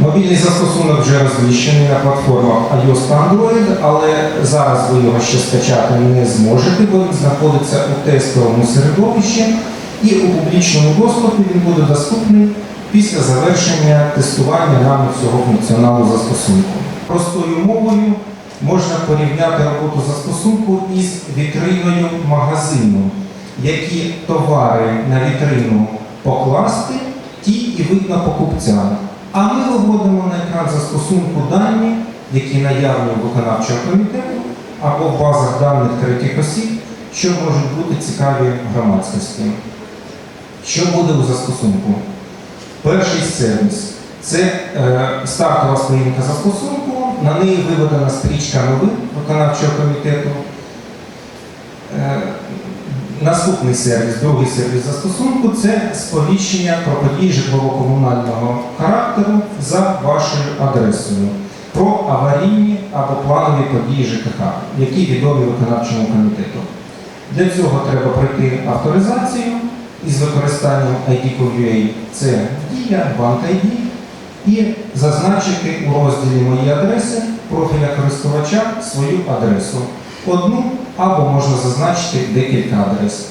Мобільний застосунок вже розміщений на платформах iOS та Android, але зараз ви його ще скачати не зможете, бо він знаходиться у тестовому середовищі і у публічному доступі він буде доступний після завершення тестування нами цього функціоналу застосунку. Простою мовою можна порівняти роботу застосунку із вітриною магазину, які товари на вітрину покласти, ті і видно покупцям. А ми виводимо на екран застосунку дані, які наявні у виконавчого комітету або в базах даних третіх осіб, що можуть бути цікаві громадськості. Що буде у застосунку? Перший сервіс це е, стартова сторінка застосунку, на неї виведена стрічка новин виконавчого комітету. Е, Наступний сервіс, другий сервіс застосунку це сповіщення про події житлово-комунального характеру за вашою адресою про аварійні або планові події ЖКХ, які відомі виконавчому комітету. Для цього треба пройти авторизацію із використанням ID.UA, це Дія, Банк ID, і зазначити у розділі Мої адреси профіля користувача свою адресу. Одну або можна зазначити декілька адрес.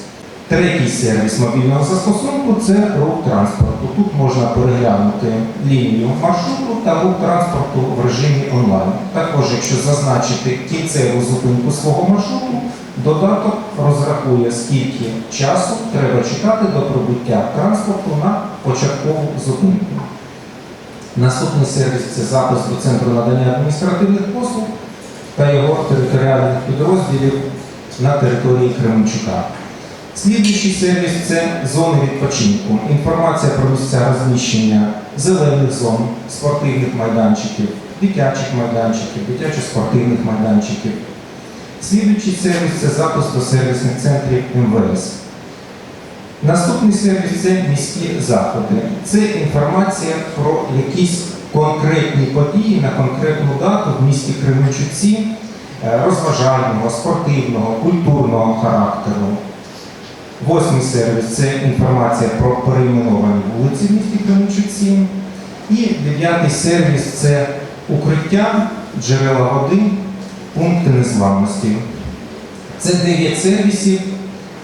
Третій сервіс мобільного застосунку це рух транспорту. Тут можна переглянути лінію маршруту та рух транспорту в режимі онлайн. Також, якщо зазначити кінцеву зупинку свого маршруту, додаток розрахує, скільки часу треба чекати до прибуття транспорту на початкову зупинку. Наступний сервіс це запис до центру надання адміністративних послуг та його територіальних підрозділів на території Кременчука. Слідуючий сервіс це зони відпочинку. Інформація про місця розміщення зелених зон, спортивних майданчиків, дитячих майданчиків, дитячо-спортивних майданчиків. Слідуючий сервіс це запис до сервісних центрів МВС. Наступний сервіс це міські заходи. Це інформація про якісь конкретні події на конкретну дату в місті Кременчуці е, розважального, спортивного, культурного характеру. Восьмий сервіс це інформація про перейменовані вулиці в місті Кременчуці. І дев'ятий сервіс це укриття, джерела води, пункти незламності. Це 9 сервісів,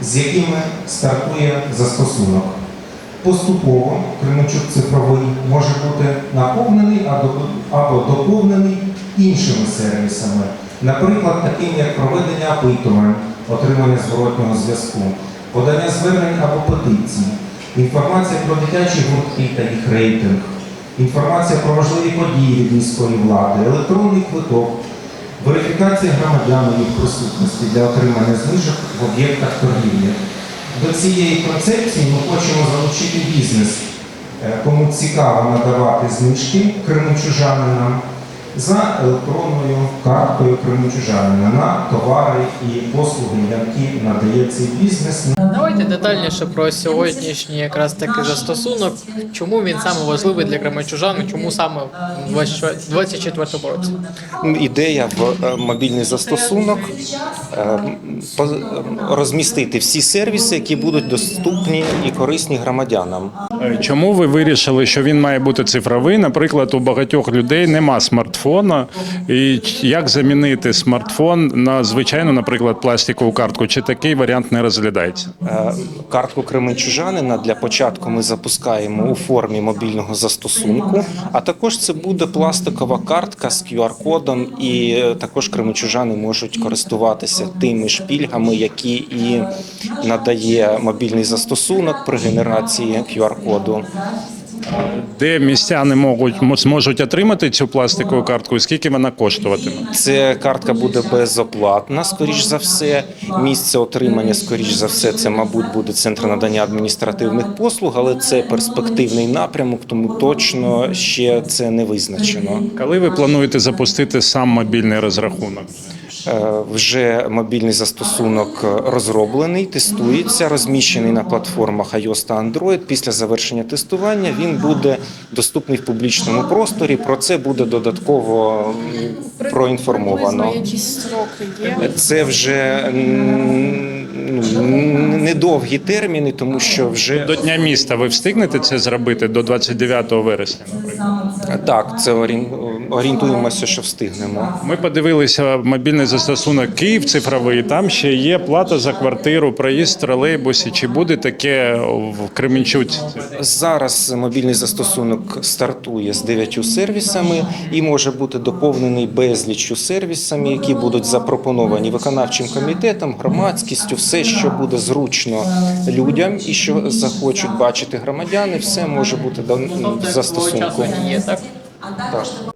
з якими стартує застосунок. Поступово Кременчук цифровий може бути наповнений або- доповнений іншими сервісами, наприклад, таким як проведення опитувань, отримання зворотнього зв'язку, подання звернень або петицій, інформація про дитячі гуртки та їх рейтинг, інформація про важливі події від міської влади, електронний квиток, верифікація громадян їх присутності для отримання знижок в об'єктах торгівлі. До цієї концепції ми хочемо залучити бізнес, е, кому цікаво надавати знижки кримчужанинам за електронною карткою кримчужанина на товари і послуги, які надає цей бізнес. Давайте детальніше про сьогоднішній якраз таки застосунок. Чому він саме важливий для кременчужан, чому саме в 2024 році? Ідея в е, мобільний застосунок е, е, розмістити всі сервіси, які будуть доступні і корисні громадянам. Чому ви вирішили, що він має бути цифровий? Наприклад, у багатьох людей нема смартфона. І як замінити смартфон на звичайну, наприклад, пластикову картку? Чи такий варіант не розглядається? Е, Картку Кременчужанина для початку ми запускаємо у формі мобільного застосунку, а також це буде пластикова картка з QR-кодом, і е, також кременчужани можуть користуватися тими ж пільгами, які і надає мобільний застосунок при генерації QR-коду. Де містяни можуть мо- зможуть отримати цю пластикову картку? І скільки вона коштуватиме? Це картка буде безоплатна, скоріш за все. Місце отримання, скоріш за все, це, мабуть, буде центр надання адміністративних послуг, але це перспективний напрямок, тому точно ще це не визначено. Коли ви плануєте запустити сам мобільний розрахунок? Е, Вже мобільний застосунок розроблений, тестується, розміщений на платформах iOS та Android. Після завершення тестування він буде доступний в публічному просторі. Про це буде додатково проінформовано. Це вже ну, недовгі терміни, тому що вже До Дня міста ви встигнете це зробити до 29 вересня, наприклад? так, це орін- орієнтуємося, що встигнемо. Ми подивилися мобільний застосунок Київ цифровий. Там ще є плата за квартиру, проїзд в тролейбусі. Чи буде таке в Кременчуці? Зараз мобільний застосунок стартує з дев'ятью сервісами і може бути доповнений безліччю сервісами, які будуть запропоновані виконавчим комітетом, громадськістю, все, що буде зручно людям і що захочуть бачити громадяни, все може бути часу застосунку. є, так? Так.